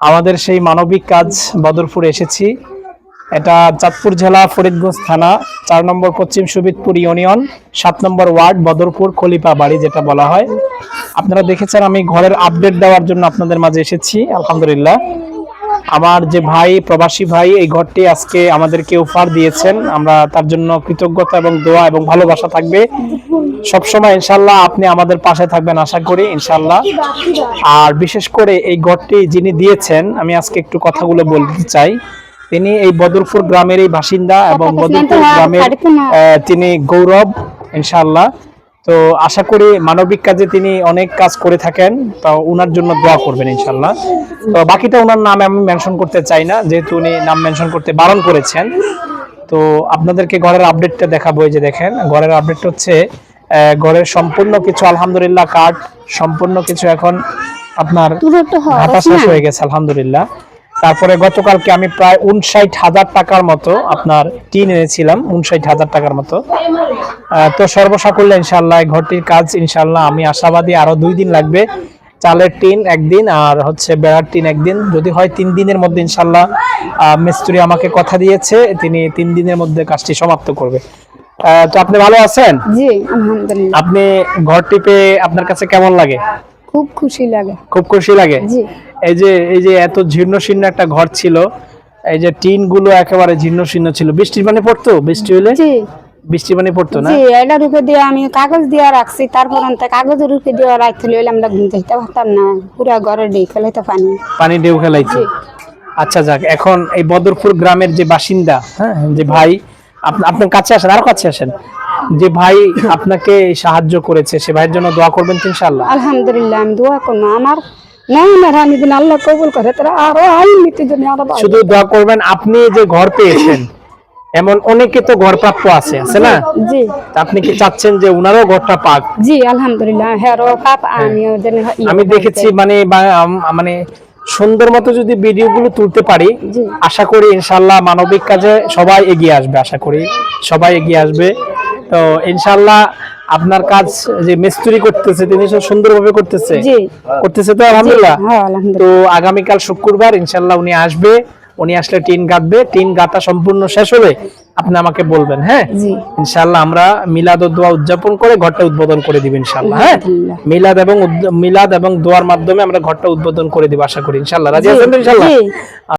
আমাদের সেই মানবিক কাজ বদরপুর এসেছি। এটা চাঁদপুর জেলা ফরিদগঞ্জ থানা, চার নম্বর পশ্চিম সুবিদপুর ইউনিয়ন, সাত নম্বর ওয়ার্ড বদরপুর খলিপা বাড়ি যেটা বলা হয়। আপনারা দেখেছেন আমি ঘরের আপডেট দেওয়ার জন্য আপনাদের মাঝে এসেছি, আলহামদুলিল্লাহ। আমার যে ভাই প্রবাসী ভাই এই ঘরটি আজকে আমাদেরকে উপহার দিয়েছেন। আমরা তার জন্য কৃতজ্ঞতা এবং দোয়া এবং ভালোবাসা থাকবে। সবসময় ইনশাল্লাহ আপনি আমাদের পাশে থাকবেন আশা করি ইনশাল্লাহ। আর বিশেষ করে এই ঘরটি যিনি দিয়েছেন আমি আজকে একটু কথাগুলো বলতে চাই। তিনি এই বদরপুর গ্রামেরই বাসিন্দা এবং বদরপুর গ্রামের আহ, তিনি গৌরব ইনশাল্লাহ। তো আশা করি মানবিক কাজে তিনি অনেক কাজ করে থাকেন তো ওনার জন্য দোয়া করবেন ইনশাল্লাহ তো বাকিটা ওনার নাম আমি মেনশন করতে চাই না যেহেতু উনি নাম মেনশন করতে বারণ করেছেন। তো আপনাদেরকে ঘরের আপডেটটা দেখাবো এই যে দেখেন ঘরের আপডেট হচ্ছে ঘরের সম্পূর্ণ কিছু আলহামদুলিল্লাহ কাঠ সম্পূর্ণ কিছু এখন আপনার হয়ে গেছে আলহামদুলিল্লাহ। তারপরে গতকালকে আমি প্রায় উনষাট হাজার টাকার মতো আপনার টিন এনেছিলাম উনষাট হাজার টাকার মতো। তো সর্বসাকুল্যে ইনশাল্লাহ ঘরটির কাজ ইনশাল্লাহ আমি আশাবাদী আরও দুই দিন লাগবে। চালের টিন একদিন আর হচ্ছে বেড়ার টিন একদিন। যদি হয় তিন দিনের মধ্যে ইনশাল্লাহ মিস্ত্রি আমাকে কথা দিয়েছে তিনি তিন দিনের মধ্যে কাজটি সমাপ্ত করবে। আহ, তো আপনি ভালো আছেন? জি আলহামদুলিল্লাহ। আপনি ঘরটি পেয়ে আপনার কাছে কেমন লাগে? খুব খুশি লাগে। খুব খুশি লাগে? এই যে এই যে এত জীর্ণ শীর্ণ একটা ঘর ছিল এই যে টিনগুলো একেবারে জীর্ণ শীর্ণ ছিল। বৃষ্টির পানি পড়তো? বৃষ্টি হলে জি। বৃষ্টি পানি পড়তো না? জি এটা রুখে দিয়ে আমি কাগজ দিয়ে রাখছি তারপর অন্তে কাগজ রুখে দিয়ে রাখতে হইলে আমরা ঘুম যাইতে পারতাম না পুরা ঘরে দিয়ে খেলাইতে পানি। পানি ঢেউ খেলাইতো। আচ্ছা যাক এখন এই বদরপুর গ্রামের যে বাসিন্দা হ্যাঁ যে ভাই আপনার কাছে আসেন আরও কাছে আসেন। যে ভাই আপনাকে সাহায্য করেছে সে ভাইয়ের জন্য দোয়া করবেন তো ইনশাল্লাহ আলহামদুলিল্লাহ আমি দোয়া করব। আমার আমি আল্লাহ কবুল করে তারা আরও জন্য আরও। শুধু দোয়া করবেন আপনি যে ঘর পেয়েছেন এমন অনেকে তো ঘর প্রাপ্য আছে আছে না? জি। আপনি কি চাচ্ছেন যে উনারও ঘরটা পাক? জি আলহামদুলিল্লাহ হ্যাঁ যেন ইয়ে আমি দেখেছি মানে মানে সুন্দর মতো যদি ভিডিওগুলো তুলতে পারি আশা করি ইনশাল্লাহ মানবিক কাজে সবাই এগিয়ে আসবে আশা করি সবাই এগিয়ে আসবে। তো ইনশাল্লাহ আপনার কাজ যে মিস্ত্রি করতেছে তিনি সুন্দরভাবে করতেছে। করতেছে তো আলহামদুলিল্লাহ। হ্যাঁ তো আগামীকাল শুক্রবার ইনশাল্লাহ উনি আসবে উনি আসলে টিন গাঁথবে টিন গাঁথা সম্পূর্ণ শেষ হলে আপনি আমাকে বলবেন হ্যাঁ? ইনশাল্লাহ আমরা মিলাদ ও দোয়া উদযাপন করে ঘরটা উদ্বোধন করে দিব ইনশাল্লাহ হ্যাঁ? মিলাদ এবং মিলাদ এবং দোয়ার মাধ্যমে আমরা ঘরটা উদ্বোধন করে দিব আশা করি। ইনশাল্লাহ রাজি আছেন তো ইনশাল্লাহ